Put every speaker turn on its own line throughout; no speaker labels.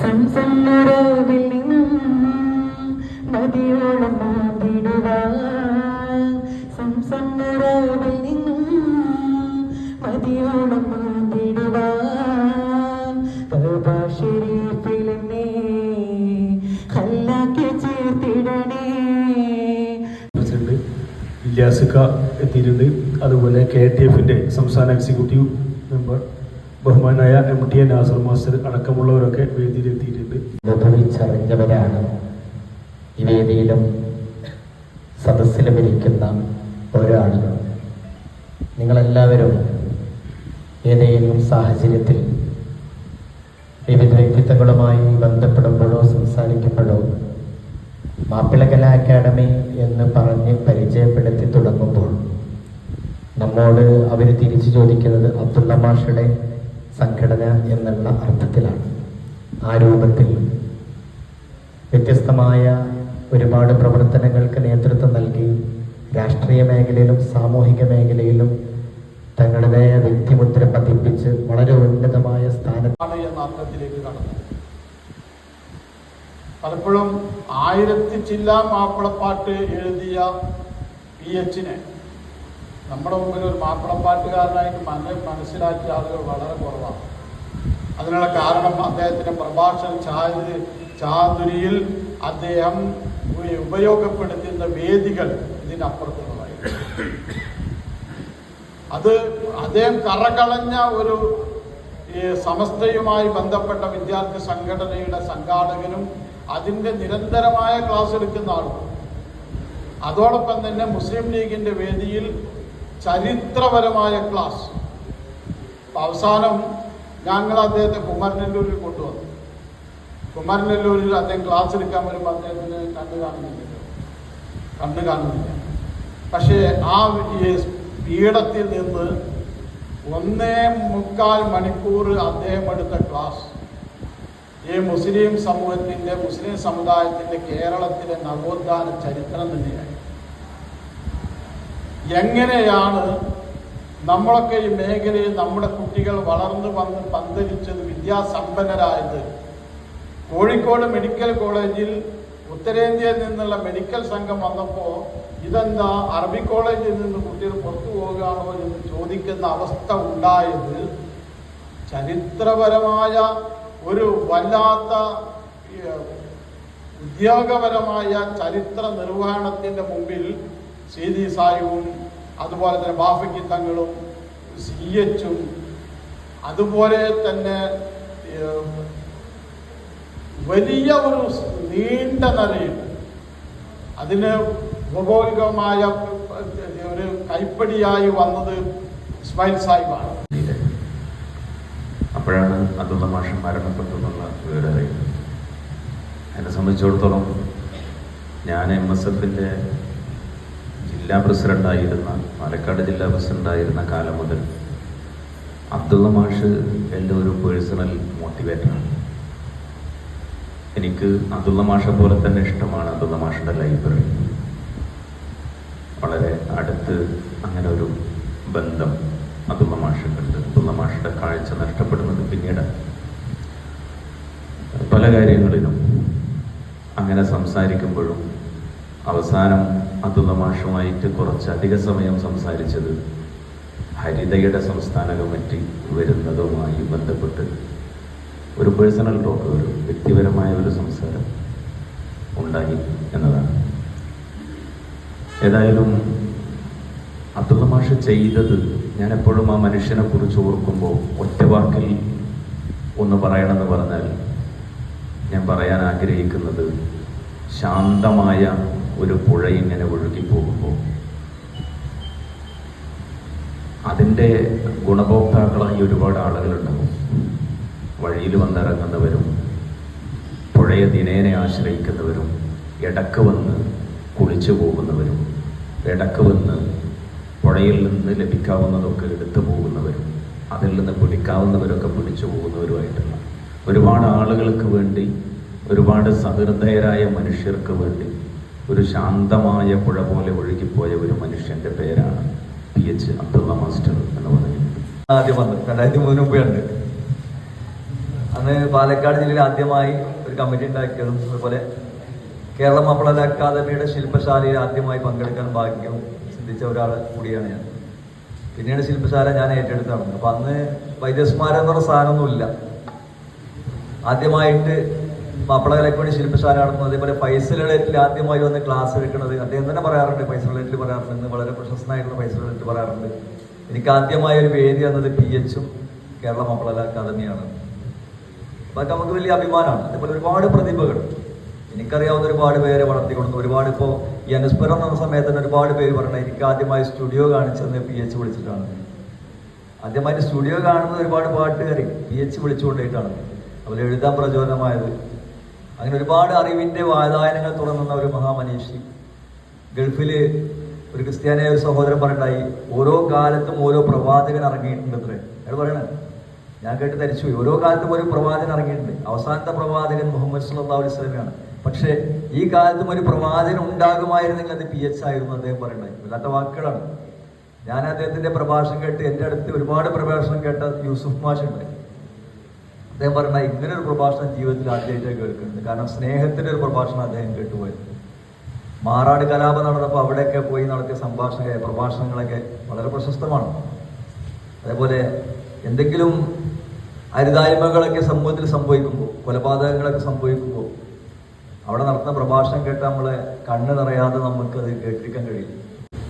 സംസമ്മരവിൽ നിന്നും കല്ലാക്കി ചേർത്തിടണേ.
ഇല്യാസിക്ക എത്തിയിട്ടുണ്ട്. അതുപോലെ കെ ടി എഫിന്റെ സംസ്ഥാന എക്സിക്യൂട്ടീവ് മെമ്പർ ബഹുമാനായ M T A Nasar master അടക്കമുള്ളവരൊക്കെ വേദിയിൽ എത്തിയിട്ടുണ്ട്
അനുഭവിച്ചറിഞ്ഞവരാണ് ഈ വേദിയിലും സദസ്സിലും ഇരിക്കുന്ന ഓരോ ആളുകൾ നിങ്ങളെല്ലാവരും ഏതെങ്കിലും സാഹചര്യത്തിൽ വിവിധ വ്യക്തിത്വങ്ങളുമായി ബന്ധപ്പെടുമ്പോഴോ സംസാരിക്കുമ്പോഴോ മാപ്പിള കലാ അക്കാദമി എന്ന് പറഞ്ഞ് പരിചയപ്പെടുത്തി തുടങ്ങുമ്പോൾ നമ്മോട് അവർ തിരിച്ചു ചോദിക്കുന്നത് അബ്ദുള്ള മാഷയുടെ സംഘടന എന്നുള്ള അർത്ഥത്തിലാണ്. ആ രൂപത്തിൽ വ്യത്യസ്തമായ ഒരുപാട് പ്രവർത്തനങ്ങൾക്ക് നേതൃത്വം നൽകി രാഷ്ട്രീയ മേഖലയിലും സാമൂഹിക മേഖലയിലും തങ്ങളുടേതായ വ്യക്തിമുദ്ര പതിപ്പിച്ച് വളരെ ഉന്നതമായ സ്ഥാനത്ത്
എന്ന അർത്ഥത്തിലേക്ക് കടന്നു. പലപ്പോഴും ആയിരത്തി ചില്ല മാപ്പിളപ്പാട്ട് എഴുതിയ പി എച്ചിനെ നമ്മുടെ മുമ്പിൽ ഒരു മാപ്പിളപ്പാട്ടുകാരനായിട്ട് മന മനസ്സിലാക്കിയ ആളുകൾ വളരെ കുറവാണ്. അതിനുള്ള കാരണം അദ്ദേഹത്തിന്റെ പ്രഭാഷണ ചായ ചാതുരിയിൽ അദ്ദേഹം ഉപ- ഉപയോഗപ്പെടുത്തുന്ന വേദികൾ ഇതിനപ്പുറത്തുള്ളതായിരുന്നു അത് അദ്ദേഹം കറകളഞ്ഞ ഒരു സമസ്തയുമായി ബന്ധപ്പെട്ട വിദ്യാർത്ഥി സംഘടനയുടെ സംഘാടകനും അതിന്റെ നിരന്തരമായ ക്ലാസ് എടുക്കുന്ന ആളും. അതോടൊപ്പം തന്നെ മുസ്ലിം ലീഗിന്റെ വേദിയിൽ ചരിത്രപരമായ ക്ലാസ്. അവസാനം ഞങ്ങൾ അദ്ദേഹത്തെ കുമരനെല്ലൂരിൽ കൊണ്ടുവന്നു. കുമരനെല്ലൂരിൽ അദ്ദേഹം ക്ലാസ് എടുക്കാൻ വരുമ്പോൾ അദ്ദേഹത്തിന് കണ്ണു കാണുന്നില്ല. കണ്ണു കാണുന്നില്ല. പക്ഷേ ആ പീഠത്തിൽ നിന്ന് ഒന്നേ മുക്കാൽ മണിക്കൂർ അദ്ദേഹം എടുത്ത ക്ലാസ്. ഈ മുസ്ലിം സമൂഹത്തിന്റെ മുസ്ലിം സമുദായത്തിന്റെ കേരളത്തിലെ നവോത്ഥാന ചരിത്രം തന്നെയായി. എങ്ങനെയാണ് നമ്മളൊക്കെ ഈ മേഖലയിൽ നമ്മുടെ കുട്ടികൾ വളർന്നു വന്ന് പന്തലിച്ചത് വിദ്യാസമ്പന്നരായത്? കോഴിക്കോട് മെഡിക്കൽ കോളേജിൽ ഉത്തരേന്ത്യയിൽ നിന്നുള്ള മെഡിക്കൽ സംഘം വന്നപ്പോൾ ഇതെന്താ അറബി കോളേജിൽ നിന്ന് കുട്ടികൾ പുറത്തു പോവുകയാണോ എന്ന് ചോദിക്കുന്ന അവസ്ഥ ഉണ്ടായത് ചരിത്രപരമായ ഒരു വല്ലാത്ത ഉദ്യോഗപരമായ ചരിത്ര നിർവഹണത്തിന്റെ മുമ്പിൽ സീതി സായുവും അതുപോലെ തന്നെ ബാഫക്കി തങ്ങളും സി എച്ചും അതുപോലെ തന്നെ വലിയ ഒരു നീണ്ട നിലയിൽ അതിന് ഭൗഗോളികമായ ഒരു കൈപ്പടിയായി വന്നത് ഇസ്മായിൽ സാഹിബാണ്.
അപ്പോഴാണ് അതുള്ള മാഷൻ മരണപ്പെട്ടു എന്നുള്ള വിവരം അറിയുന്നത്. എന്നെ സംബന്ധിച്ചിടത്തോളം ഞാൻ എം എസ് എഫിന്റെ ജില്ലാ പ്രസിഡന്റായിരുന്ന പാലക്കാട് ജില്ലാ പ്രസിഡന്റായിരുന്ന കാലം മുതൽ അബ്ദുള്ള മാഷ് എന്റെ ഒരു പേഴ്സണൽ മോട്ടിവേറ്ററാണ്. എനിക്ക് അബ്ദുള്ള മാഷെ പോലെ തന്നെ ഇഷ്ടമാണ് അബ്ദുള്ള മാഷിന്റെ ലൈബ്രറി. വളരെ അടുത്ത് അങ്ങനെ ഒരു ബന്ധം അതുള്ള മാഷുണ്ട് അതുള്ള മാഷയുടെ കാഴ്ച നഷ്ടപ്പെടുന്നത് പിന്നീട്. പല കാര്യങ്ങളിലും അങ്ങനെ സംസാരിക്കുമ്പോഴും അവസാനം അതുള്ള മാഷുമായിട്ട് കുറച്ച് അധിക സമയം സംസാരിച്ചത് ഹരിതയുടെ സംസ്ഥാന കമ്മിറ്റി വരുന്നതുമായി ബന്ധപ്പെട്ട് ഒരു പേഴ്സണൽ ടോക്ക് ഒരു വ്യക്തിപരമായ ഒരു സംസാരം ഉണ്ടായി എന്നതാണ്. ഏതായാലും അബ്ദുള്ള മാഷ ചെയ്തത് ഞാൻ എപ്പോഴും ആ മനുഷ്യനെ കുറിച്ച് ഓർക്കുമ്പോൾ ഒറ്റ വാക്കിൽ ഒന്ന് പറയണമെന്ന് പറഞ്ഞാൽ ഞാൻ പറയാൻ ആഗ്രഹിക്കുന്നത് ശാന്തമായ ഒരു പുഴ ഇങ്ങനെ ഒഴുകി പോകുമ്പോൾ അതിന്റെ ഗുണഭോക്താക്കളായി ഒരുപാട് ആളുകളുണ്ടാവും. വഴിയിൽ വന്നിറങ്ങുന്നവരും പുഴയെ ദിനേനെ ആശ്രയിക്കുന്നവരും ഇടയ്ക്ക് വന്ന് കുളിച്ചു പോകുന്നവരും ഇടയ്ക്ക് വന്ന് പുഴയിൽ നിന്ന് ലഭിക്കാവുന്നതൊക്കെ എടുത്തു പോകുന്നവരും അതിൽ നിന്ന് പിടിക്കാവുന്നവരൊക്കെ പിടിച്ചു പോകുന്നവരുമായിട്ടുള്ള ഒരുപാട് ആളുകൾക്ക് വേണ്ടി ഒരുപാട് സഹൃദയരായ മനുഷ്യർക്ക് വേണ്ടി ഒരു ശാന്തമായ പുഴ പോലെ ഒഴുകിപ്പോയ ഒരു മനുഷ്യന്റെ പേരാണ് പി. എച്ച്. അബ്ദുള്ള മാസ്റ്റർ എന്ന് പറയുന്നത്.
ആദ്യം വന്നത് രണ്ടായിരത്തി മൂന്നിന് മുമ്പേ ഉണ്ട് അന്ന് പാലക്കാട് ജില്ലയിൽ ആദ്യമായി ഒരു കമ്മിറ്റി ഉണ്ടാക്കിയതും അതുപോലെ കേരള മാപ്പിള അക്കാദമിയുടെ ശില്പശാലയിൽ ആദ്യമായി പങ്കെടുക്കാൻ ഭാഗ്യം സിദ്ധിച്ച ഒരാൾ കൂടിയാണ് ഞാൻ. പിന്നീട് ശില്പശാല ഞാൻ ഏറ്റെടുത്താണ്. അപ്പം അന്ന് വൈദ്യസ്മാരം എന്ന് പറഞ്ഞ സാധനമൊന്നുമില്ല. ആദ്യമായിട്ട് മാപ്പിള കലയ്ക്ക് വേണ്ടി ശില്പശാല നടത്തുന്നത് അതേപോലെ ഫൈസലുകളിൽ ആദ്യമായി വന്ന് ക്ലാസ് എടുക്കുന്നത്. അദ്ദേഹം തന്നെ പറയാറുണ്ട് ഫൈസലുകളിൽ പറയാറുണ്ട്. ഇന്ന് വളരെ പ്രശസ്തനായിട്ടുള്ള ഫൈസലുകളിൽ പറയാറുണ്ട്. എനിക്ക് ആദ്യമായ ഒരു വേദി എന്നത് പി എച്ചും കേരള മാപ്പിള അക്കാദമിയാണ്. അതൊക്കെ നമുക്ക് വലിയ അഭിമാനമാണ്. അതേപോലെ ഒരുപാട് പ്രതിഭകൾ. എനിക്കറിയാവുന്ന ഒരുപാട് പേരെ വളർത്തിക്കൊടുന്നു ഒരുപാട് ഇപ്പോൾ ഈ അനുസ്മരം എന്ന സമയത്ത് തന്നെ ഒരുപാട് പേര് പറഞ്ഞത് എനിക്ക് ആദ്യമായി സ്റ്റുഡിയോ കാണിച്ചെന്ന് പി എച്ച് വിളിച്ചിട്ടാണ്. ആദ്യമായിട്ട് സ്റ്റുഡിയോ കാണുന്നത് ഒരുപാട് പാട്ടുകാരി പി എച്ച് വിളിച്ചുകൊണ്ടിട്ടാണ് അതുപോലെ എഴുതാൻ പ്രചോദനമായത്. അങ്ങനെ ഒരുപാട് അറിവിന്റെ വാതായനങ്ങൾ തുറന്നുന്ന ഒരു മഹാമനീഷി. ഗൾഫിൽ ഒരു ക്രിസ്ത്യാനിയായ ഒരു സഹോദരൻ പറഞ്ഞിട്ടായി ഓരോ കാലത്തും ഓരോ പ്രവാചകൻ ഇറങ്ങിയിട്ടുണ്ട് അത്രേ അയാൾ പറയണേ ഞാൻ കേട്ട് ധരിച്ചു ഓരോ കാലത്തും ഒരു പ്രവാചകൻ ഇറങ്ങിയിട്ടുണ്ട്. അവസാനത്തെ പ്രവാചകൻ മുഹമ്മദ് സുല്ലാ അലൈഹി പക്ഷേ ഈ കാലത്തും ഒരു പ്രവാചകൻ ഉണ്ടാകുമായിരുന്നെങ്കിൽ അത് പി എച്ച് ആയിരുന്നു അദ്ദേഹം പറയുന്നത്. വല്ലാത്ത വാക്കുകളാണ്. ഞാൻ അദ്ദേഹത്തിന്റെ പ്രഭാഷണം കേട്ട് എന്റെ അടുത്ത് ഒരുപാട് പ്രഭാഷണം കേട്ട യൂസുഫ് മാഷ് ഉണ്ടായി അദ്ദേഹം പറഞ്ഞ ഇങ്ങനെ ഒരു പ്രഭാഷണം ജീവിതത്തിൽ ആദ്യമായിട്ട് കേൾക്കുന്നുണ്ട് കാരണം സ്നേഹത്തിന്റെ ഒരു പ്രഭാഷണം അദ്ദേഹം കേട്ടുപോയത് മാറാട് കലാപം നടന്നപ്പോൾ അവിടെയൊക്കെ പോയി നടത്തിയ സംഭാഷണ പ്രഭാഷണങ്ങളൊക്കെ വളരെ പ്രശസ്തമാണ്. അതേപോലെ എന്തെങ്കിലും അരുതായ്മകളൊക്കെ സമൂഹത്തിൽ സംഭവിക്കുമ്പോൾ കൊലപാതകങ്ങളൊക്കെ സംഭവിക്കുമ്പോൾ അവിടെ നടത്തുന്ന പ്രഭാഷണം കേട്ട് നമ്മളെ കണ്ണ് നിറയാതെ നമുക്ക് നമുക്കത് കേട്ടിരിക്കാൻ കഴിയും.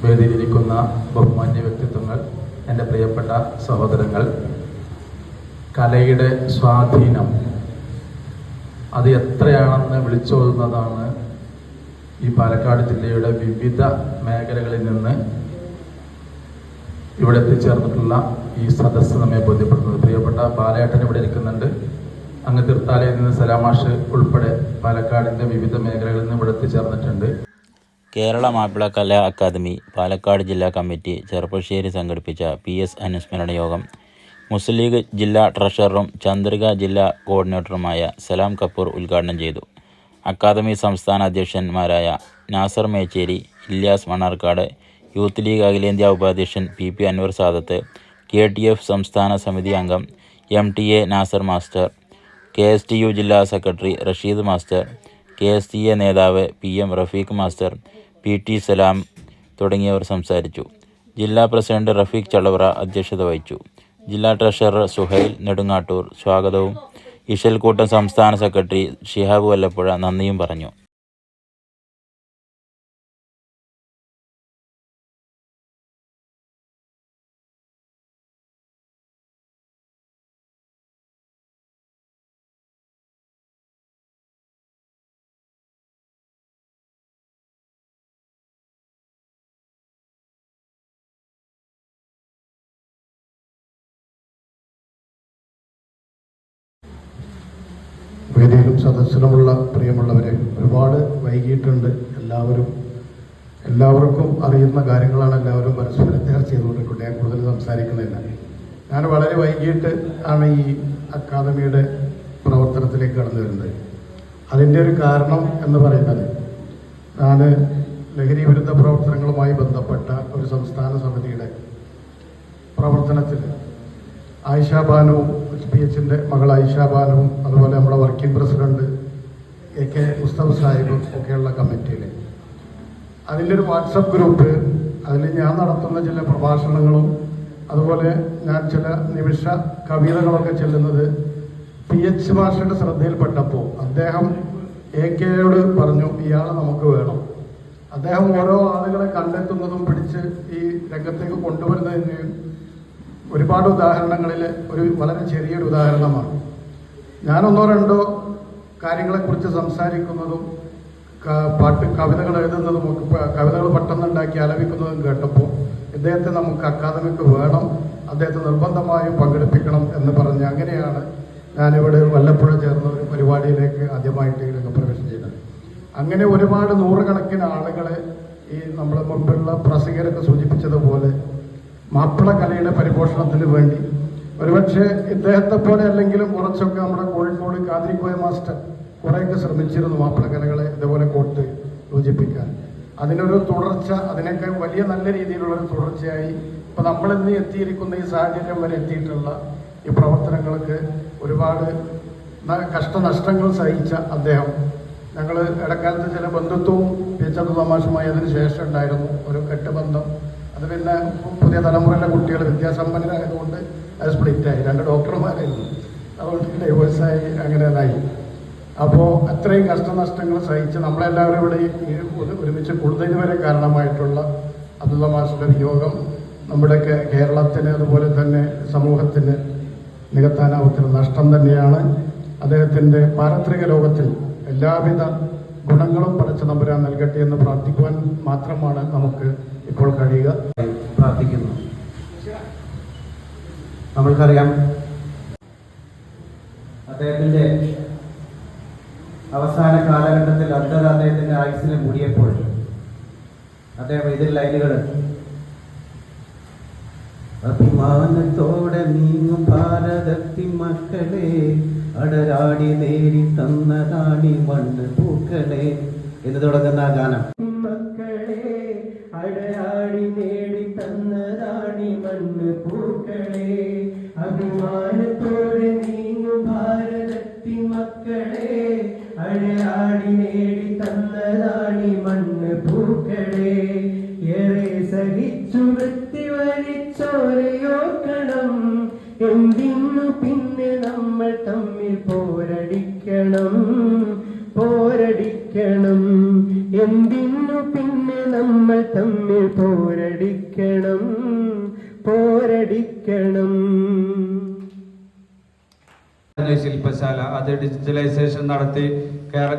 വേദിയിലിരിക്കുന്ന ബഹുമാന്യ വ്യക്തിത്വങ്ങൾ എന്റെ പ്രിയപ്പെട്ട സഹോദരങ്ങൾ കലയുടെ സ്വാധീനം അത് എത്രയാണെന്ന് വിളിച്ചോതുന്നതാണ് ഈ പാലക്കാട് ജില്ലയുടെ വിവിധ മേഖലകളിൽ നിന്ന് ഇവിടെ എത്തിച്ചേർന്നിട്ടുള്ള ഈ സദസ്സ് നമ്മെ ബോധ്യപ്പെടുന്നത് പ്രിയപ്പെട്ട ബാലയേട്ടൻ ഇവിടെ ഇരിക്കുന്നുണ്ട്. അങ്ങ് തീർത്ഥാലയിൽ നിന്ന് സലാമാഷ് ഉൾപ്പെടെ പാലക്കാടിന്റെ വിവിധ മേഖലകളിൽ നിന്ന് ഇവിടെ എത്തിച്ചേർന്നിട്ടുണ്ട്.
കേരള മാപ്പിള കലാ അക്കാദമി പാലക്കാട് ജില്ലാ കമ്മിറ്റി ചെറുപ്പശ്ശേരി സംഘടിപ്പിച്ച പി എസ് അനുസ്മരണ യോഗം മുസ്ലിം ലീഗ് ജില്ലാ ട്രഷററും ചന്ദ്രിക ജില്ലാ കോർഡിനേറ്ററുമായ സലാം കപൂർ ഉദ്ഘാടനം ചെയ്തു. അക്കാദമി സംസ്ഥാന അധ്യക്ഷന്മാരായ നാസർ മേച്ചേരി ഇല്യാസ് മണ്ണാർക്കാട് യൂത്ത് ലീഗ് അഖിലേന്ത്യാ ഉപാധ്യക്ഷൻ P P Anwar Sadath K T F സംസ്ഥാന സമിതി അംഗം M T A Nasar master K S T U ജില്ലാ secretary Rasheed master K S T A നേതാവ് P M Rafeeq master P T Salam തുടങ്ങിയവർ സംസാരിച്ചു. ജില്ലാ പ്രസിഡന്റ് റഫീഖ് ചളവറ അധ്യക്ഷത വഹിച്ചു. ജില്ലാ ട്രഷറർ സുഹൈൽ നെടുങ്ങാട്ടൂർ സ്വാഗതവും. ഇഷൽക്കൂട്ടം സംസ്ഥാന സെക്രട്ടറി ഷിഹാബ് വല്ലപ്പുഴ നന്ദിയും പറഞ്ഞു.
വേദിയിലും സദസ്സിലുമുള്ള പ്രിയമുള്ളവരെ ഒരുപാട് വൈകിട്ടുണ്ട് എല്ലാവരും എല്ലാവർക്കും അറിയുന്ന കാര്യങ്ങളാണ് എല്ലാവരും പരസ്പരം ചർച്ച ചെയ്തുകൊണ്ടിരിക്കുന്നത്. ഞാൻ കൂടുതൽ സംസാരിക്കുന്നില്ല. ഞാൻ വളരെ വൈകിട്ട് ആണ് ഈ അക്കാദമിയുടെ പ്രവർത്തനത്തിലേക്ക് കടന്നു വരുന്നത്. അതിന്റെ ഒരു കാരണം എന്ന് പറയുന്നത് ഞാൻ ലഹരി വിരുദ്ധ പ്രവർത്തനങ്ങളുമായി ബന്ധപ്പെട്ട ഒരു സംസ്ഥാന സമിതിയുടെ പ്രവർത്തനത്തിൽ ആയിഷ ബാനുവും പി എച്ചിന്റെ മകൾ ഐഷ അതുപോലെ നമ്മുടെ working president A K Musthafa സാഹിബും ഒക്കെയുള്ള കമ്മിറ്റിയിൽ അതിന്റെ ഒരു വാട്സപ്പ് ഗ്രൂപ്പ് അതിൽ ഞാൻ നടത്തുന്ന ചില പ്രഭാഷണങ്ങളും അതുപോലെ ഞാൻ ചില നിമിഷ കവിതകളൊക്കെ ചെല്ലുന്നത് പി എച്ച് മാഷയുടെ ശ്രദ്ധയിൽപ്പെട്ടപ്പോൾ അദ്ദേഹം എ കെയോട് പറഞ്ഞു ഇയാളെ നമുക്ക് വേണം. അദ്ദേഹം ഓരോ ആളുകളെ കണ്ടെത്തുന്നതും പിടിച്ച് ഈ രംഗത്തേക്ക് കൊണ്ടുവരുന്നതിന് ഒരുപാട് ഉദാഹരണങ്ങളിൽ ഒരു വളരെ ചെറിയൊരു ഉദാഹരണമാണ്. ഞാനൊന്നോ രണ്ടോ കാര്യങ്ങളെക്കുറിച്ച് സംസാരിക്കുന്നതും പാട്ട് കവിതകൾ എഴുതുന്നതും കവിതകൾ പെട്ടെന്നുണ്ടാക്കി ആലപിക്കുന്നതും കേട്ടപ്പോൾ ഇദ്ദേഹത്തെ നമുക്ക് അക്കാദമിക്ക് വേണം അദ്ദേഹത്തെ നിർബന്ധമായും പങ്കെടുപ്പിക്കണം എന്ന് പറഞ്ഞ് അങ്ങനെയാണ് ഞാനിവിടെ വല്ലപ്പുഴ ചേർന്ന ഒരു പരിപാടിയിലേക്ക് ആദ്യമായിട്ട് രംഗപ്രവേശം ചെയ്തത്. അങ്ങനെ ഒരുപാട് നൂറുകണക്കിന് ആളുകളെ ഈ നമ്മളെ മുൻപുള്ള പ്രസംഗരൊക്കെ സൂചിപ്പിച്ചതുപോലെ മാപ്പിള കലയുടെ പരിപോഷണത്തിന് വേണ്ടി. ഒരുപക്ഷെ ഇദ്ദേഹത്തെ പോലെ അല്ലെങ്കിലും കുറച്ചൊക്കെ നമ്മുടെ കോഴിക്കോട് കാതിരിക്കോയ മാസ്റ്റർ കുറേയൊക്കെ ശ്രമിച്ചിരുന്നു മാപ്പിള കലകളെ ഇതേപോലെ കോട്ട് യോജിപ്പിക്കാൻ. അതിനൊരു തുടർച്ച അതിനൊക്കെ വലിയ നല്ല രീതിയിലുള്ള ഒരു തുടർച്ചയായി നമ്മൾ ഇന്ന് എത്തിയിരിക്കുന്ന ഈ സാഹചര്യം വരെ എത്തിയിട്ടുള്ള ഈ പ്രവർത്തനങ്ങൾക്ക് ഒരുപാട് കഷ്ടനഷ്ടങ്ങൾ സഹിച്ച അദ്ദേഹം. ഞങ്ങൾ ഇടക്കാലത്ത് ചില ബന്ധുത്വവും പിച്ചത് തമാശമായതിനു ശേഷം ഉണ്ടായിരുന്നു. ഒരു കെട്ടുബന്ധം അത് പിന്നെ പുതിയ തലമുറയിലെ കുട്ടികൾ വിദ്യാസമ്പന്നരായതുകൊണ്ട് അത് സ്പ്ലിറ്റായി. രണ്ട് ഡോക്ടർമാരായിരുന്നു. അതുകൊണ്ട് ഡൈവേഴ്സായി അങ്ങനെ ഇതായി അപ്പോൾ അത്രയും കഷ്ടനഷ്ടങ്ങൾ സഹിച്ച് നമ്മളെല്ലാവരും ഇവിടെ ഒരുമിച്ച് കൂടുതൽ വരെ കാരണമായിട്ടുള്ള അബ്ദുള്ള മാഷിന്റെ വിയോഗം നമ്മുടെ കേരളത്തിന് അതുപോലെ തന്നെ സമൂഹത്തിന് നികത്താനാവത്തിന് നഷ്ടം തന്നെയാണ്. അദ്ദേഹത്തിന്റെ പാരത്രിക ലോകത്തിൽ എല്ലാവിധ ഗുണങ്ങളും പടച്ച നമ്പുരാൻ നൽകട്ടെ എന്ന് പ്രാർത്ഥിക്കുവാൻ മാത്രമാണ് നമുക്ക് ഇപ്പോൾ കഴിയുക
പ്രാർത്ഥിക്കുന്നു. നമ്മൾക്കറിയാം അദ്ദേഹത്തിന്റെ അവസാന കാലഘട്ടത്തിൽ അന്ധത അദ്ദേഹത്തിന്റെ ആയുസിന് കൂടിയപ്പോൾ അദ്ദേഹം ഇതിൽ ലൈനുകൾ അഭിമാനത്തോടെ നീങ്ങും ഭാരതത്തി മക്കളെ അടരാടി നേടി തന്നതാണി മണ്ണ് പൂക്കളെ. എന്ന് തുടങ്ങുന്ന ഗാനം. അടരാടി നേടി തന്നതാണി മണ്ണ് പൂക്കളെ. അഭിമാനത്തോടെ നീങ്ങും ഭാരതത്തി മക്കളെ. അടയാടി നേടി തന്നതാണി മണ്ണ് പൂക്കളെ. ഏറെ സഹിച്ചു
ശില്പശാല. അത് ഡിജിറ്റലൈസേഷൻ നടത്തി.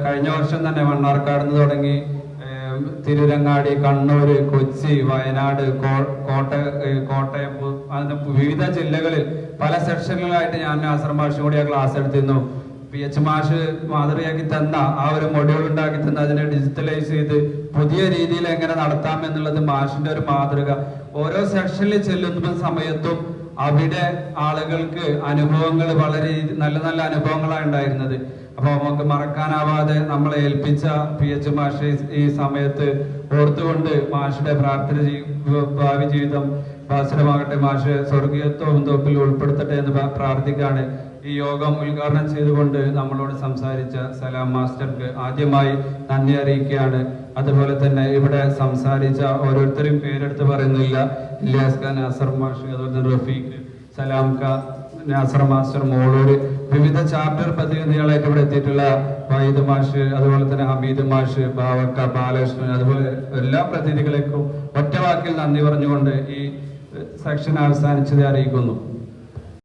കഴിഞ്ഞ വർഷം തന്നെ മണ്ണാർക്കാട് നിന്ന് തുടങ്ങി തിരുരങ്ങാടി കണ്ണൂര് കൊച്ചി വയനാട് കോട്ട കോട്ടയം വിവിധ ജില്ലകളിൽ പല സെക്ഷനുകളായിട്ട് ഞാൻ ആശ്രം മാഷും കൂടി ആ ക്ലാസ് എടുത്തിരുന്നു. പി എച്ച് മാഷ് മാതൃകയാക്കി തന്ന ആ ഒരു മൊഡ്യൂൾ ഉണ്ടാക്കി തന്ന അതിനെ ഡിജിറ്റലൈസ് ചെയ്ത് പുതിയ രീതിയിൽ എങ്ങനെ നടത്താം എന്നുള്ളത് മാഷിന്റെ ഒരു മാതൃക. ഓരോ സെക്ഷനിൽ ചെല്ലുന്ന സമയത്തും അവിടെ ആളുകൾക്ക് അനുഭവങ്ങൾ വളരെ നല്ല നല്ല അനുഭവങ്ങളാണ് ഉണ്ടായിരുന്നത്. അപ്പോൾ നമുക്ക് മറക്കാനാവാതെ നമ്മളെ ഏൽപ്പിച്ച പി എച്ച് മാഷ് ഈ- സമയത്ത് ഓർത്തുകൊണ്ട് മാഷിന്റെ പ്രാർത്ഥന ഭാവി ജീവിതം ഭാസുരമാകട്ടെ മാഷ്. സ്വർഗീയത്വം തോപ്പിൽ ഉൾപ്പെടുത്തട്ടെ എന്ന് പ്രാർത്ഥിക്കുകയാണ്. ഈ യോഗം ഉദ്ഘാടനം ചെയ്തുകൊണ്ട് നമ്മളോട് സംസാരിച്ച സലാം മാസ്റ്റർക്ക് ആദ്യമായി നന്ദി അറിയിക്കുകയാണ്. അതുപോലെ തന്നെ ഇവിടെ സംസാരിച്ച ഓരോരുത്തരും പേരെടുത്ത് പറയുന്നില്ല. ഇല്ലാസ് ഖാൻ നാസർ മാഷ് അതുപോലെ തന്നെ റഫീഖ് സലാം ഖാൻ നാസർ മാസ്റ്റർ മോളൂര്. വിവിധ ചാപ്റ്റർ പ്രതിനിധികളായിട്ട് ഇവിടെ എത്തിയിട്ടുള്ള വൈദ് മാഷ് അതുപോലെ തന്നെ ഹമീദ് മാഷ് ബാവക്ക ബാലകൃഷ്ണൻ അതുപോലെ എല്ലാ പ്രതിനിധികളേക്കും ഒറ്റ വാക്കിൽ നന്ദി പറഞ്ഞുകൊണ്ട് ഈ സെക്ഷൻ അവസാനിച്ചത് അറിയിക്കുന്നു.